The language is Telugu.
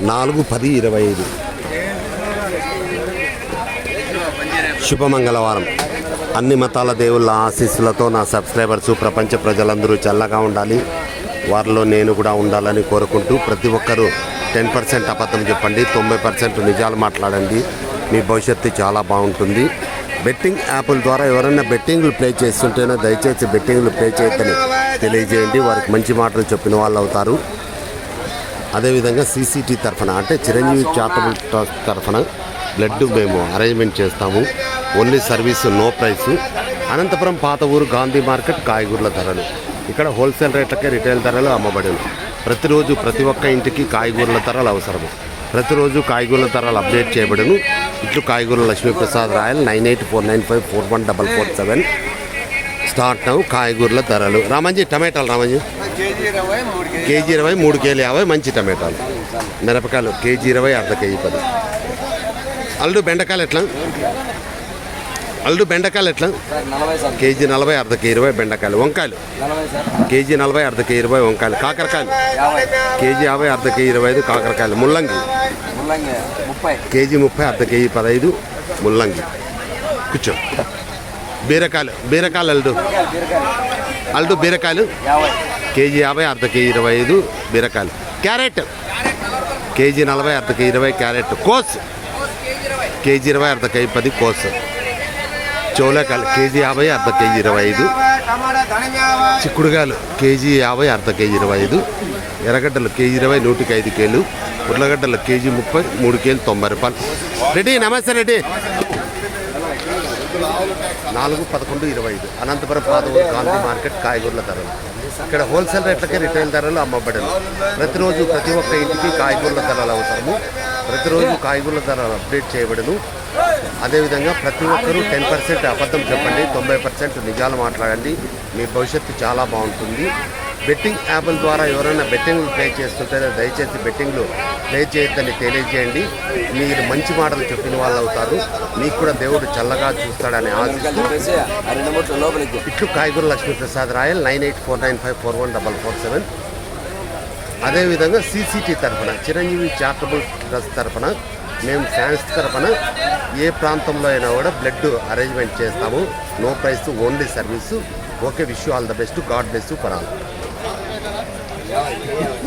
నాలుగు పది ఇరవై ఐదు. శుభమంగళవారం. అన్ని మతాల దేవుళ్ళ ఆశీస్సులతో నా సబ్స్క్రైబర్స్ ప్రపంచ ప్రజలందరూ చల్లగా ఉండాలి. వారిలో నేను కూడా ఉండాలని కోరుకుంటూ ప్రతి ఒక్కరూ టెన్ పర్సెంట్ అబద్ధం చెప్పండి తొంభై పర్సెంట్ నిజాలు మాట్లాడండి. మీ భవిష్యత్తు చాలా బాగుంటుంది. బెట్టింగ్ యాప్ల ద్వారా ఎవరైనా బెట్టింగ్లు ప్లే చేస్తుంటేనే దయచేసి బెట్టింగ్లు ప్లే చేయొద్దని తెలియజేయండి. వారికి మంచి మాటలు చెప్పిన వాళ్ళు అవుతారు అదేవిధంగా సీసీటీ తరఫున అంటే చిరంజీవి చారిటబుల్ ట్రస్ట్ తరఫున బ్లడ్ మేము అరేంజ్మెంట్ చేస్తాము. Only service no price Anantapuram పాత ఊరు గాంధీ మార్కెట్ కాయగూరల ధరలు. ఇక్కడ హోల్సేల్ రేట్లకే రిటైల్ ధరలు అమ్మబడును. ప్రతిరోజు ప్రతి ఒక్క ఇంటికి కాయగూరల ధరలు అవసరము. ప్రతిరోజు కాయగూరల ధరలు అప్డేట్ చేయబడును. ఇట్లు కాయగూరల Lakshmiprasad Rayal nine eight four nine five four one double four seven. Start నవ్వు కాయగూరల ధరలు. రామంజీ టమాటాలు రామంజీ. కేజీ ఇరవై మూడు కేజీ కేజీ ఇరవై మూడు కేజీ యాభై మంచి టమాటాలు. మిరపకాయలు కేజీ ఇరవై అర్ధ కేజీ పది. అల్లు బెండకాయలు ఎట్లా? అల్లు బెండకాయలు ఎట్లా? కేజీ నలభై అర్ధ కేజీ ఇరవై బెండకాయలు వంకాయలు. కేజీ నలభై అర్ధ కేజీ ఇరవై వంకాయలు కాకరకాయలు. కేజీ యాభై అర్ధ కేజీ ఇరవై ఐదు కాకరకాయలు ముల్లంగి. కేజీ ముప్పై అర్ధ కేజీ పదహైదు ముల్లంగి. కూర్చో. బీరకాయలు బీరకాయలు అల్డు బీరకాయలు అల్డు బీరకాయలు. కేజీ యాభై అర్ధ కేజీ ఇరవై ఐదు బీరకాయలు. క్యారెట్. కేజీ నలభై అర్ధ కేజీ ఇరవై క్యారెట్. కోస్. కేజీ ఇరవై అర్ధ కేజీ పది కోస్. చోలకాయలు కేజీ యాభై అర్ధ కేజీ ఇరవై ఐదు. చిక్కుడుగాయలు కేజీ యాభై అర్ధ కేజీ ఇరవై ఐదు. ఎర్రగడ్డలు కేజీ ఇరవై నూటికి ఐదు కేలు. ఉర్లగడ్డలు కేజీ ముప్పై మూడు కేలు తొంభై రూపాయలు. రెడ్డి నమస్తే రెడ్డి. నాలుగు పదకొండు ఇరవై ఐదు. అనంతపురం పాదవూరు గాంధీ మార్కెట్ కాయగూరల ధరలు. ఇక్కడ హోల్సేల్ రేట్లకే రిటైల్ ధరలు అమ్మబడను. ప్రతిరోజు ప్రతి ఒక్క ఇంటికి కాయగూరల ధరలు అవసరము. ప్రతిరోజు కాయగూరల ధరలు అప్డేట్ చేయబడను. అదేవిధంగా ప్రతి ఒక్కరూ టెన్ పర్సెంట్ అబద్ధం చెప్పండి తొంభై పర్సెంట్ నిజాలు మాట్లాడండి. మీ భవిష్యత్తు చాలా బాగుంటుంది. బెట్టింగ్ యాప్ల ద్వారా ఎవరైనా బెట్టింగ్లు ప్లే చేస్తుంటే దయచేసి బెట్టింగ్లు ప్లే చేయొద్దని తెలియజేయండి. మీరు మంచి మాటలు చెప్పిన వాళ్ళు అవుతారు. మీకు కూడా దేవుడు చల్లగా చూస్తాడని ఆశిస్తూ ఇట్లు కాయగూర Lakshmiprasad Rayal nine eight four nine five four one double four seven. అదేవిధంగా సీసీటీ తరఫున చిరంజీవి చారిటబుల్ ట్రస్ట్ తరఫున మేము ఫ్యాన్స్ తరఫున ఏ ప్రాంతంలో అయినా కూడా బ్లడ్ అరేంజ్మెంట్ చేస్తాము. No price only service. Okay wish all the best. God best for all. Yeah, yeah.